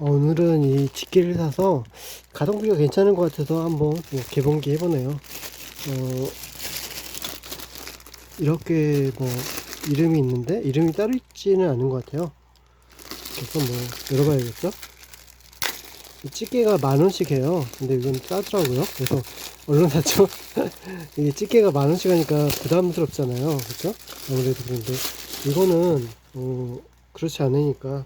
어, 오늘은 이 집게를 사서 가성비가 괜찮은 것 같아서 한번 뭐 개봉기 해보네요. 어, 이렇게 뭐 이름이 있는데 이름이 따로 있지는 않은 것 같아요. 그래서 뭐 열어봐야겠죠? 이 집게가 만 원씩 해요. 근데 이건 싸더라고요. 그래서 얼른 샀죠. 이게 집게가 만 원씩 하니까 부담스럽잖아요. 그렇죠? 아무래도 그런데 이거는 어, 그렇지 않으니까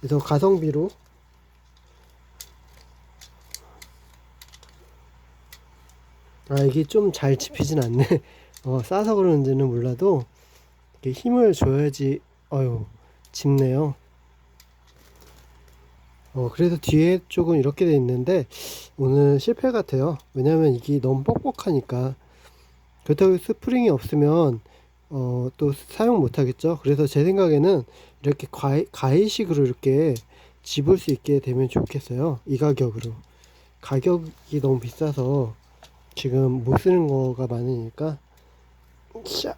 그래서 가성비로. 아 이게 좀 잘 집히진 않네. 어 싸서 그러는지는 몰라도 이렇게 힘을 줘야지 어유 집네요. 어 그래서 뒤에 쪽은 이렇게 돼 있는데 오늘 실패 같아요. 왜냐면 이게 너무 뻑뻑하니까. 그렇다고 스프링이 없으면 어, 또 사용 못 하겠죠. 그래서 제 생각에는 이렇게 가해, 가해식으로 이렇게 집을 수 있게 되면 좋겠어요. 이 가격으로. 가격이 너무 비싸서 지금 못 쓰는 거가 많으니까 샤,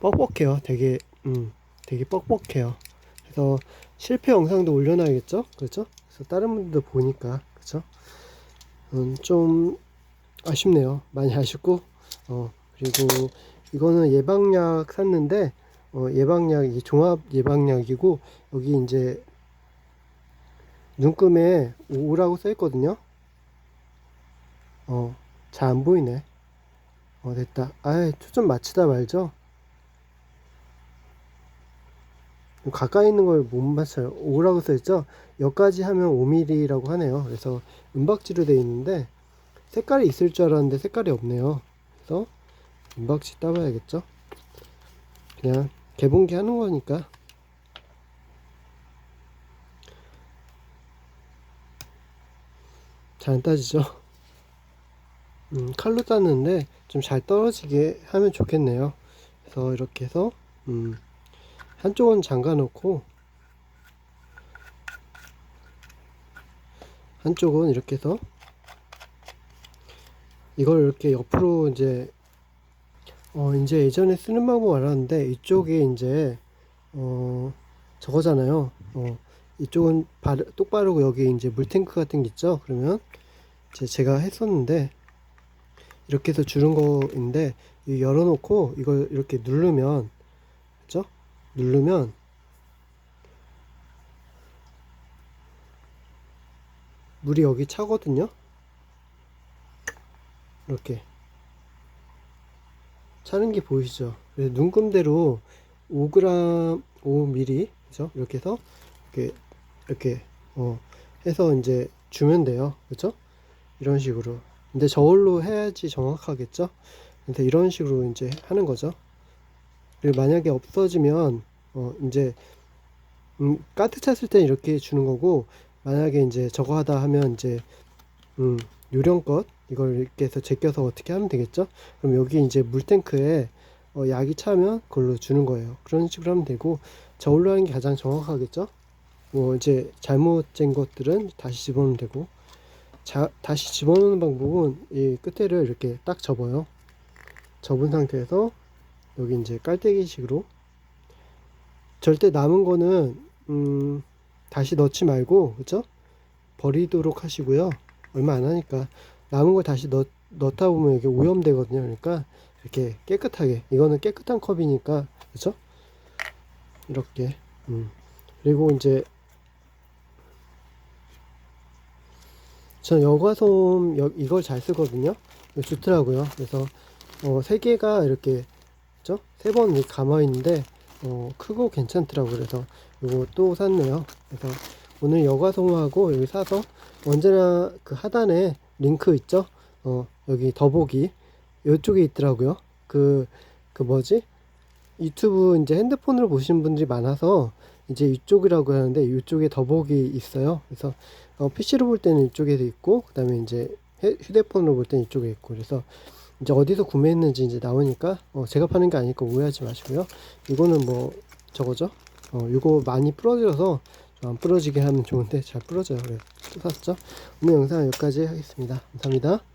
뻑뻑해요. 되게 음, 되게 뻑뻑해요. 그래서 실패 영상도 올려놔야겠죠. 그렇죠? 그래서 다른 분들도 보니까 그렇죠? 음, 좀 아쉽네요. 많이 아쉽고 어 그리고 이거는 예방약 샀는데 어, 예방약 이 종합 예방약이고 여기 이제 눈금에 오라고 써 있거든요. 어, 잘 안 보이네. 어, 됐다. 아이, 초점 맞추다 말죠. 가까이 있는 걸 못 맞춰요. 5라고 써 있죠? 여기까지 하면 5mm라고 하네요. 그래서 은박지로 되어 있는데 색깔이 있을 줄 알았는데 색깔이 없네요. 그래서 은박지 따봐야겠죠? 그냥 개봉기 하는 거니까 잘 안 따지죠? 음, 칼로 땄는데 좀 잘 떨어지게 하면 좋겠네요. 그래서 이렇게 해서 음, 한쪽은 잠가 놓고 한쪽은 이렇게 해서 이걸 이렇게 옆으로 이제 어 이제 예전에 쓰는 방법 알았는데 이쪽에 이제 어 저거잖아요. 어 이쪽은 바르, 똑바르고 여기 이제 물탱크 같은 게 있죠. 그러면 이제 제가 했었는데 이렇게 해서 주는 거인데 이 열어놓고 이걸 이렇게 누르면 그죠? 누르면 물이 여기 차거든요. 이렇게 차는 게 보이시죠? 그래서 눈금대로 5g, 5mm, 그죠? 이렇게 해서 이렇게 이렇게 어 해서 이제 주면 돼요, 그죠? 이런 식으로. 근데 저울로 해야지 정확하겠죠? 근데 이런 식으로 이제 하는 거죠. 그리고 만약에 없어지면 어 이제 음 가득 찼을 땐 이렇게 주는 거고 만약에 이제 저거 하다 하면 이제 음 요령껏 이걸 이렇게 해서 제껴서 어떻게 하면 되겠죠? 그럼 여기 이제 물탱크에 어, 약이 차면 그걸로 주는 거예요. 그런 식으로 하면 되고 저울로 하는 게 가장 정확하겠죠? 뭐 이제 잘못된 것들은 다시 집어넣으면 되고 자, 다시 집어넣는 방법은 이 끝에를 이렇게 딱 접어요. 접은 상태에서 여기 이제 깔때기식으로 절대 남은 거는 음, 다시 넣지 말고 그죠? 버리도록 하시고요. 얼마 안 하니까 남은 걸 다시 넣, 넣다 보면 이게 오염되거든요. 그러니까 이렇게 깨끗하게 이거는 깨끗한 컵이니까 그죠? 이렇게 음. 그리고 이제 전 여과솜 여, 이걸 잘 쓰거든요. 좋더라고요. 그래서 어, 세 개가 이렇게 그죠? 세번 감아 있는데 어, 크고 괜찮더라고요. 그래서 이거 또 샀네요. 그래서 오늘 여과솜하고 여기 사서 언제나 그 하단에 링크 있죠? 어, 여기 더보기 이쪽에 있더라고요. 그, 그 뭐지? 유튜브 이제 핸드폰으로 보시는 분들이 많아서 이제 이쪽이라고 하는데 이쪽에 더보기 있어요. 그래서 어, PC로 볼 때는 이쪽에도 있고 그다음에 이제 헤- 휴대폰으로 볼 때는 이쪽에 있고 그래서 이제 어디서 구매했는지 이제 나오니까 어, 제가 파는 게 아니니까 오해하지 마시고요. 이거는 뭐 저거죠? 어, 이거 많이 부러져서 좀 안 부러지게 하면 좋은데 잘 부러져요. 그래서 또 샀죠. 오늘 영상 여기까지 하겠습니다. 감사합니다.